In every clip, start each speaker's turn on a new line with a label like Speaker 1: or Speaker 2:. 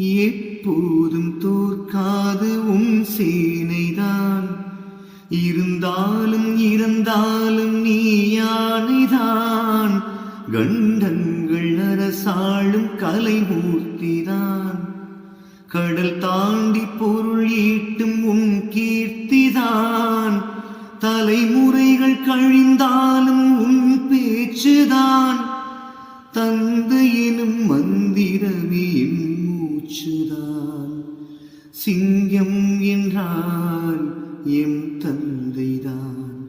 Speaker 1: எப்போதும் தோற்காது உன் சேனைதான். இருந்தாலும் இறந்தாலும் நீ யானைதான். கண்டங்கள் அரசாளும் கலைமூர்த்திதான். கடல் தாண்டி பொருள் ஈட்டும் உன் கீர்த்திதான். தலைமுறைகள் கழிந்தாலும் உன் பேச்சுதான். தந்து எனும் மந்திர சிங்கம் என்றால் எம் தந்தைதான்.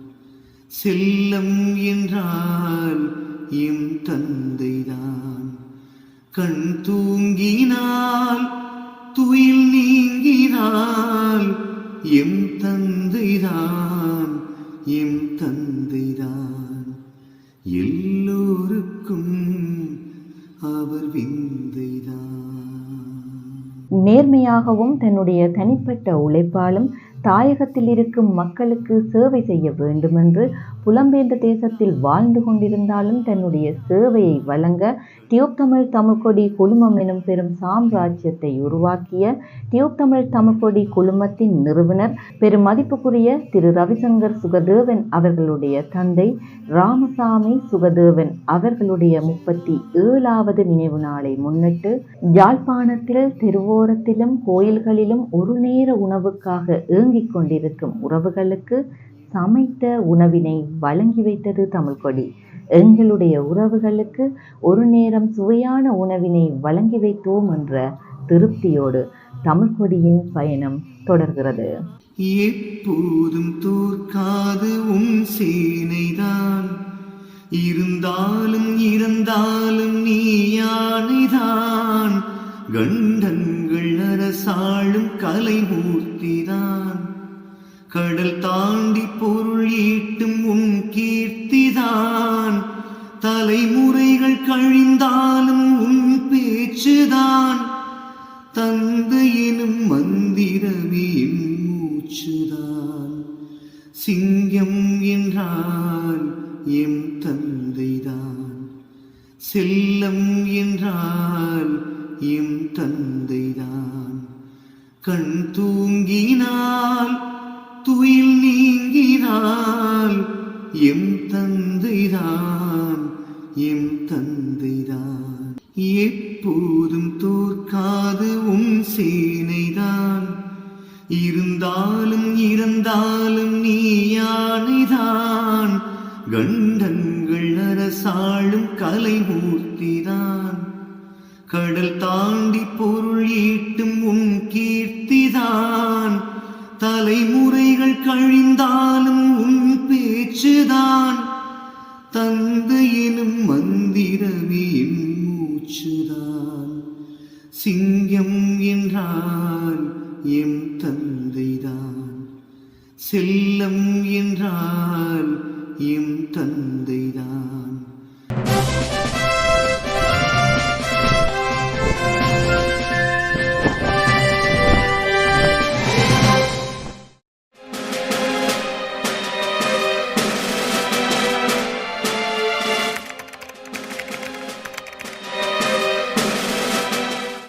Speaker 1: செல்லம் என்றால் எம் தந்தைதான். கண் தூங்கினால் துயில் நீங்கினால் எம் தந்தைதான் எம் தந்தைதான். எல்லோருக்கும்
Speaker 2: நேர்மையாகவும் தன்னுடைய தனிப்பட்ட உழைப்பாலும் தாயகத்தில் இருக்கும் மக்களுக்கு சேவை செய்ய வேண்டுமென்று புலம்பெயர்ந்த தேசத்தில் வாழ்ந்து கொண்டிருந்தாலும் தன்னுடைய சேவையை வழங்க டியூப் தமிழ் தமிழ்கொடி குழுமம் எனும் பெரும் சாம்ராஜ்யத்தை உருவாக்கிய டியூப் தமிழ் தமிழ்கொடி குழுமத்தின் நிறுவனர் பெரும் மதிப்புக்குரிய திரு ரவிசங்கர் சுகதேவன் அவர்களுடைய தந்தை ராமசாமி சுகதேவன் அவர்களுடைய முப்பத்தி ஏழாவது நினைவு நாளை முன்னிட்டு யாழ்ப்பாணத்தில் தெருவோரத்திலும் கோயில்களிலும் ஒரு நேர உணவுக்காக ஏங்கிக் கொண்டிருக்கும் உறவுகளுக்கு சமைத்த உணவினை வழங்கி வைத்தது தமிழ்கொடி எங்களுடைய உறவுகளுக்கு ஒரு நேரம் சுவையான உணவினை வழங்கி வைத்தோம் என்ற திருப்தியோடு தமிழ்கொடியின் பயணம் தொடர்கிறது.
Speaker 1: எப்போதும் தோற்காது உன் சேனைதான். இருந்தாலும் இருந்தாலும் நீ யானைதான். கண்டங்கள் அரசாளும் கலைமூர்த்திதான். கடல் தாண்டி பொருள் ஈட்டும் உன் கீர்த்திதான். தலைமுறைகள் கழிந்தாலும் உன் பேச்சுதான். தந்து எனும் மந்திரமே மூச்சுதான். சிங்கம் என்றால் எம் தந்தைதான். செல்லம் என்றால் எம் தந்தைதான். கண் தூங்கினால் எம் தந்தைதான் எம் தந்தைதான். எப்போதும் தோற்காது உன் சேனைதான். இருந்தாலும் இறந்தாலும் நீ யானைதான். கண்டங்கள் அரசாளும் கலைமூர்த்திதான். கடல் தாண்டி பொருள் ஈட்டும் உன் கீர்த்திதான். தலைமுறைகள் கழிந்தாலும் மூச்சுதான் பேச்சுதான் தந்தை எனும் மந்திரமே என் மூச்சுதான். சிங்கம் என்றால் எம் தந்தைதான். செல்லம் என்றால் எம் தந்தைதான்.